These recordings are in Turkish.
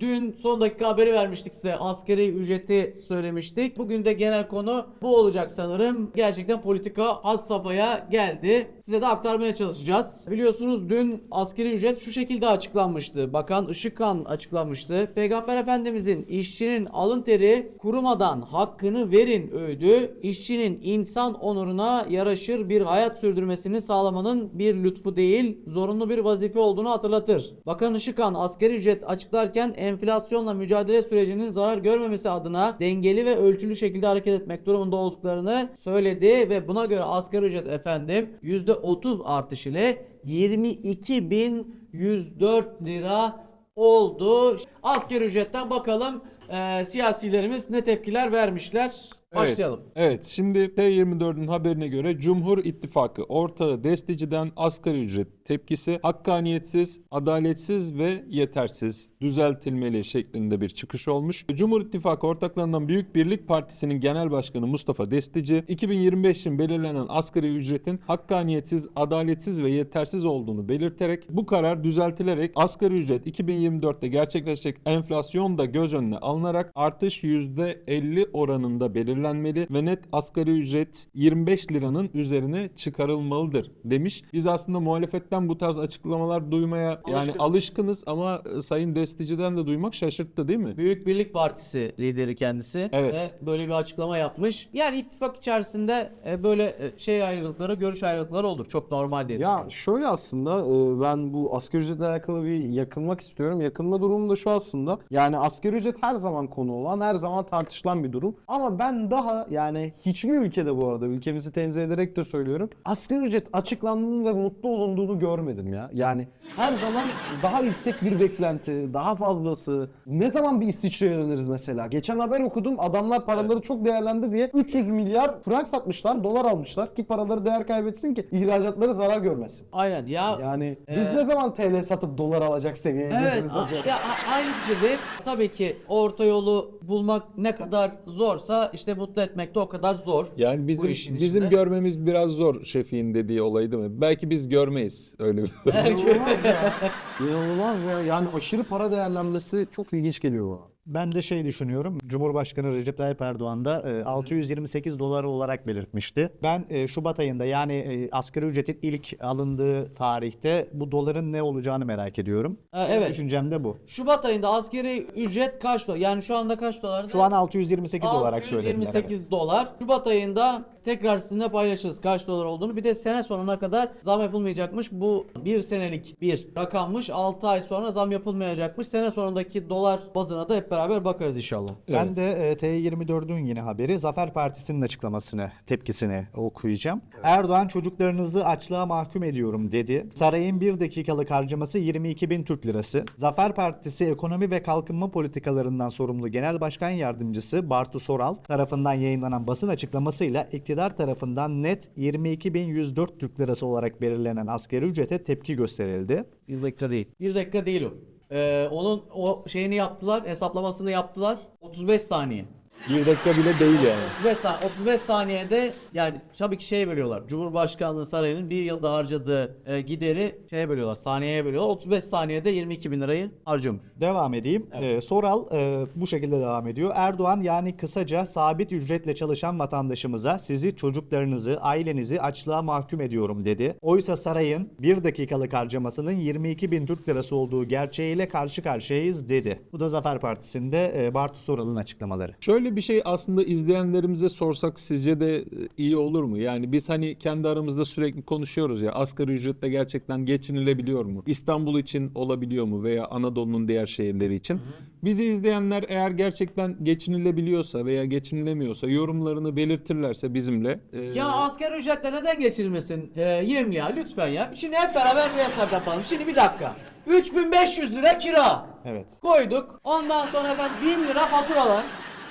Dün son dakika haberi vermiştik size. Askeri ücreti söylemiştik. Bugün de genel konu bu olacak sanırım. Gerçekten politika had safhaya geldi. Size de aktarmaya çalışacağız. Biliyorsunuz dün askeri ücret şu şekilde açıklanmıştı. Bakan Işıkhan açıklamıştı. Peygamber Efendimizin işçinin alın teri kurumadan hakkını verin öğüdü. işçinin insan onuruna yaraşır bir hayat sürdürmesini sağlamanın bir lütfu değil, zorunlu bir vazife olduğunu hatırlatır. Bakan Işıkhan askeri ücret açıklarken enflasyonla mücadele sürecinin zarar görmemesi adına dengeli ve ölçülü şekilde hareket etmek durumunda olduklarını söyledi ve buna göre asgari ücret efendim %30 artış ile 22.104 lira oldu. Asgari ücretten bakalım eee, siyasilerimiz ne tepkiler vermişler. Başlayalım. Evet, evet. şimdi T24'ün haberine göre Cumhur İttifakı ortağı desteciden asgari ücret tepkisi hakkaniyetsiz, adaletsiz ve yetersiz düzeltilmeli şeklinde bir çıkış olmuş. Cumhur İttifakı ortaklarından Büyük Birlik Partisi'nin genel başkanı Mustafa Destici 2025 için belirlenen asgari ücretin hakkaniyetsiz, adaletsiz ve yetersiz olduğunu belirterek bu karar düzeltilerek asgari ücret 2024'te gerçekleşecek enflasyon da göz önüne alınarak artış %50 oranında belirlenmeli ve net asgari ücret 25 liranın üzerine çıkarılmalıdır demiş. Biz aslında muhalefetten bu tarz açıklamalar duymaya yani Alışkınız. ama e, Sayın Destici'den de duymak şaşırttı değil mi? Büyük Birlik Partisi lideri kendisi Evet. ve böyle bir açıklama yapmış. Yani ittifak içerisinde e, böyle e, şey ayrılıkları, görüş ayrılıkları olur. Çok normal diye. Ya şöyle aslında ben bu asgari ücretle alakalı bir yakınmak istiyorum. Yakınma durumu da şu aslında. Yani asgari ücret her zaman konu olan, her zaman tartışılan bir durum. Ama ben daha yani hiçbir ülkede bu arada ülkemizi tenzih ederek de söylüyorum. Asgari ücret açıklandığını ve mutlu olunduğunu görmedim ya. Yani her zaman daha yüksek bir beklenti, daha fazlası. Ne zaman bir İsviçre'ye döneriz mesela? Geçen haber okudum. Adamlar paraları çok değerlendi diye 300 milyar frank satmışlar, dolar almışlar ki paraları değer kaybetsin ki ihracatları zarar görmesin. Aynen ya. Yani biz ne zaman TL satıp dolar alacak seviyeye Evet, geliriz a- acaba? ya a- aynı fikirdeyim. Tabii ki orta yolu bulmak ne kadar zorsa işte mutlu etmek de o kadar zor. Yani bizim işin bizim içinde. görmemiz biraz zor Şefik'in dediği olay değil mi? Belki biz görmeyiz öyle bir. İnanılmaz ya. İnanılmaz ya. Yani aşırı para değerlenmesi çok ilginç geliyor bana. Ben de şey düşünüyorum. Cumhurbaşkanı Recep Tayyip Erdoğan da e, 628 dolar olarak belirtmişti. Ben e, Şubat ayında yani e, asgari ücretin ilk alındığı tarihte bu doların ne olacağını merak ediyorum. Evet. Düşüncem de bu. Şubat ayında askeri ücret kaç dolar? Yani şu anda kaç dolar? Şu an 628 olarak söylediler. 628 dolar. Şubat ayında tekrar sizinle paylaşırız kaç dolar olduğunu. Bir de sene sonuna kadar zam yapılmayacakmış. Bu bir senelik bir rakammış. 6 ay sonra zam yapılmayacakmış. Sene sonundaki dolar bazına da hep beraber bakarız inşallah. Ben de e, T24'ün yine haberi Zafer Partisi'nin açıklamasını, tepkisini okuyacağım. Erdoğan çocuklarınızı açlığa mahkum ediyorum dedi. Sarayın bir dakikalık harcaması 22 bin Türk lirası. Zafer Partisi Ekonomi ve Kalkınma Politikalarından sorumlu Genel Başkan Yardımcısı Bartu Soral tarafından yayınlanan basın açıklamasıyla iktidar tarafından net 22.104 Türk lirası olarak belirlenen asgari ücrete tepki gösterildi. Bir dakika değil. Bir dakika değil o. Ee, onun o şeyini yaptılar, hesaplamasını yaptılar. 35 saniye. Bir dakika bile değil yani. 35 saniye, 35 saniyede yani tabii ki şeye bölüyorlar. Cumhurbaşkanlığı Sarayı'nın bir yılda harcadığı e, gideri şeye bölüyorlar. Saniyeye bölüyorlar. 35 saniyede 22 bin lirayı harcamış. Devam edeyim. Ee, Soral e, bu şekilde devam ediyor. Erdoğan yani kısaca sabit ücretle çalışan vatandaşımıza sizi çocuklarınızı, ailenizi açlığa mahkum ediyorum dedi. Oysa sarayın bir dakikalık harcamasının 22 bin Türk lirası olduğu gerçeğiyle karşı karşıyayız dedi. Bu da Zafer Partisi'nde e, Bartu Soral'ın açıklamaları. Şöyle bir şey aslında izleyenlerimize sorsak sizce de e, iyi olur mu? Yani biz hani kendi aramızda sürekli konuşuyoruz ya asgari ücretle gerçekten geçinilebiliyor mu? İstanbul için olabiliyor mu veya Anadolu'nun diğer şehirleri için? Bizi izleyenler eğer gerçekten geçinilebiliyorsa veya geçinilemiyorsa yorumlarını belirtirlerse bizimle e, Ya asgari ücretle neden geçirilmesin? Ee, Yemli ya lütfen ya. Şimdi hep beraber bir hesap yapalım. Şimdi bir dakika. 3500 lira kira. Evet. Koyduk. Ondan sonra efendim 1000 lira faturalar.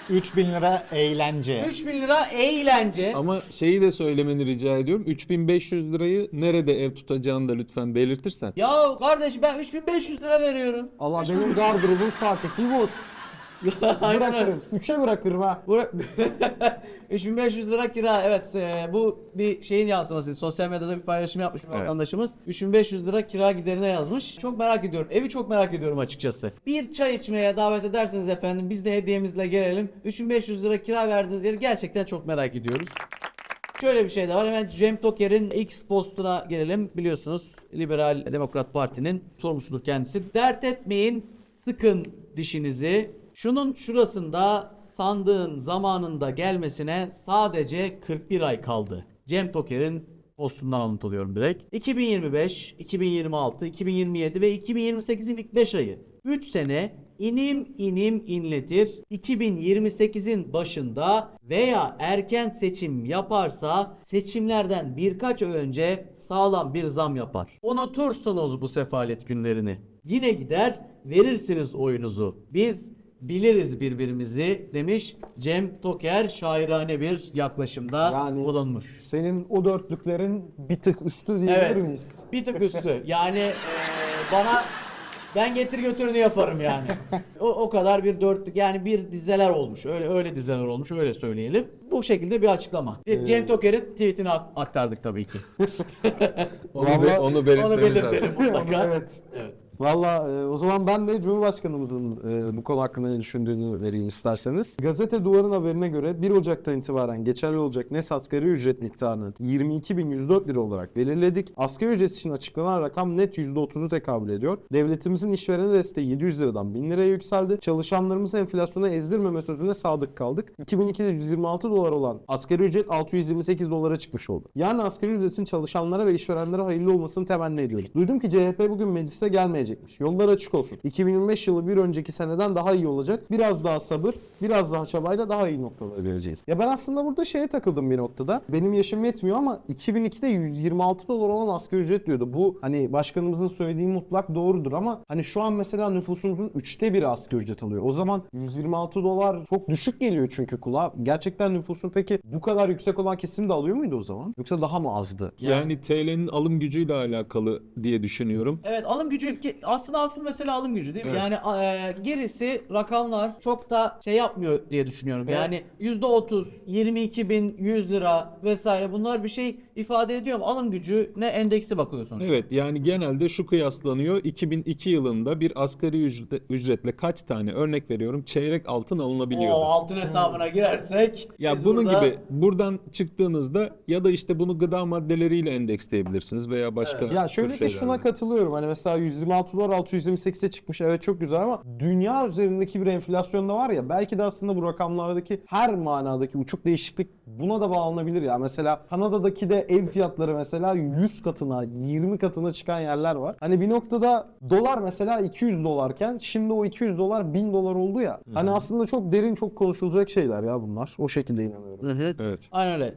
3000 lira eğlence. 3000 lira eğlence. ama şeyi de söylemeni rica ediyorum. 3500 lirayı nerede ev tutacağını da lütfen belirtirsen. Ya kardeşim ben 3500 lira veriyorum. Allah benim gardırobun sağ kısmı boş. Aynen öyle. Bırakırım. 3'e bırakırım ha. Bu 3500 lira kira evet e, bu bir şeyin yansıması sosyal medyada bir paylaşım yapmış bir Evet. vatandaşımız 3500 lira kira giderine yazmış çok merak ediyorum evi çok merak ediyorum açıkçası bir çay içmeye davet ederseniz efendim biz de hediyemizle gelelim 3500 lira kira verdiğiniz yeri gerçekten çok merak ediyoruz Şöyle bir şey de var. Hemen Cem Toker'in X postuna gelelim. Biliyorsunuz Liberal Demokrat Parti'nin sorumlusudur kendisi. Dert etmeyin, sıkın dişinizi. Şunun şurasında sandığın zamanında gelmesine sadece 41 ay kaldı. Cem Toker'in postundan alıntı alıyorum direkt. 2025, 2026, 2027 ve 2028'in ilk 5 ayı. 3 sene inim inim inletir. 2028'in başında veya erken seçim yaparsa seçimlerden birkaç önce sağlam bir zam yapar. Unutursunuz bu sefalet günlerini. Yine gider verirsiniz oyunuzu. Biz biliriz birbirimizi demiş Cem Toker şairane bir yaklaşımda Yani- bulunmuş. Senin o dörtlüklerin bir tık üstü diyebilir Evet. miyiz? Bir tık üstü. Yani eee, bana ben getir götürünü yaparım yani. O, o kadar bir dörtlük yani bir dizeler olmuş. Öyle öyle dizeler olmuş öyle söyleyelim. Bu şekilde bir açıklama. Cem Toker'in tweetini ak- aktardık tabii ki. Onu, be- Vallahi- onu Onu belirtmemiz belirtelim lazım. mutlaka. evet. Evet. Valla e, o zaman ben de Cumhurbaşkanımızın e, bu konu hakkında ne düşündüğünü vereyim isterseniz. Gazete Duvar'ın haberine göre 1 Ocak'tan itibaren geçerli olacak net asgari ücret miktarını 22.104 lira olarak belirledik. Asgari ücret için açıklanan rakam net %30'u tekabül ediyor. Devletimizin işverene desteği 700 liradan 1000 liraya yükseldi. Çalışanlarımızı enflasyona ezdirmeme sözüne sadık kaldık. 2002'de 126 dolar olan asgari ücret 628 dolara çıkmış oldu. Yani asgari ücretin çalışanlara ve işverenlere hayırlı olmasını temenni ediyoruz. Duydum ki CHP bugün meclise gelmeyecekmiş. Yollar açık olsun. 2025 yılı bir önceki seneden daha iyi olacak. Biraz daha sabır, biraz daha çabayla daha iyi noktalara geleceğiz. Ya ben aslında burada şeye takıldım bir noktada. Benim yaşım yetmiyor ama 2002'de 126 dolar olan asgari ücret diyordu. Bu hani başkanımızın söylediği mutlak doğrudur ama hani şu an mesela nüfusumuzun üçte biri asgari ücret alıyor. O zaman 126 dolar çok düşük geliyor çünkü kulağa. Gerçekten nüfusun peki bu kadar yüksek olan kesim de alıyor muydu o zaman? Yoksa daha mı azdı? Yani TL'nin alım gücüyle alakalı diye düşünüyorum. Evet alım gücü aslında asıl mesele alım gücü değil mi? Evet. Yani e, gerisi rakamlar çok da şey yapmıyor diye düşünüyorum. Evet. Yani %30, 22.100 lira vesaire bunlar bir şey ifade ediyor mu? Alım gücü ne endeksi bakıyorsun. Evet yani genelde şu kıyaslanıyor. 2002 yılında bir asgari ücret- ücretle kaç tane örnek veriyorum çeyrek altın alınabiliyordu. O altın hesabına girersek Ya biz bunun burada- gibi buradan çıktığınızda ya da işte bunu gıda maddeleriyle endeksleyebilirsiniz veya başka Ya şöyle ki şuna katılıyorum. Hani mesela 126 dolar 628'e çıkmış. Evet çok güzel ama dünya üzerindeki bir enflasyon da var ya belki de aslında bu rakamlardaki her manadaki uçuk değişiklik buna da bağlanabilir ya. Mesela Kanada'daki de ev fiyatları mesela 100 katına, 20 katına çıkan yerler var. Hani bir noktada dolar mesela 200 dolarken şimdi o 200 dolar 1000 dolar oldu ya. Hani aslında çok derin çok konuşulacak şeyler ya bunlar. O şekilde inanıyorum. Evet. Aynen öyle.